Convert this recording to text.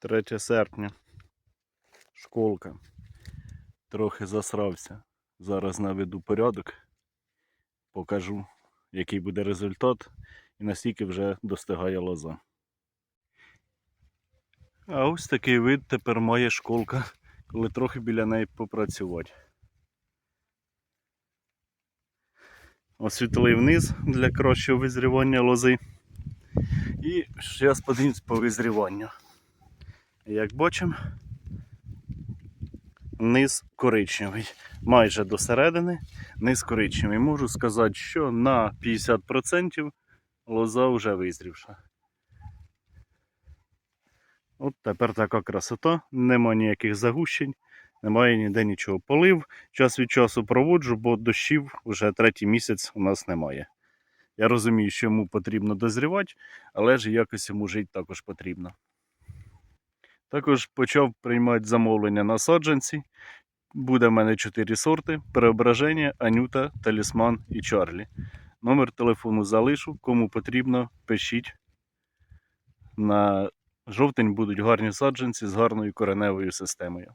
3 серпня. Школка. Трохи засрався. Зараз наведу порядок. Покажу, який буде результат і наскільки вже достигає лоза. А ось такий вид тепер має школка, коли трохи біля неї попрацювати. Освітлив вниз для кращого визрівання лози. І зараз подивимось по визріванню. Як бачимо, низ коричневий. Майже до середини низ коричневий. Можу сказати, що на 50% лоза вже визрівша. От тепер така красота, нема ніяких загущень, немає ніде нічого. Полив, час від часу проводжу, бо дощів вже третій місяць у нас немає. Я розумію, що йому потрібно дозрівати, але ж якось йому жити також потрібно. Також почав приймати замовлення на саджанці. Буде в мене 4 сорти: Преображення, Анюта, Талісман і Чарлі. Номер телефону залишу. Кому потрібно, пишіть. На жовтень будуть гарні саджанці з гарною кореневою системою.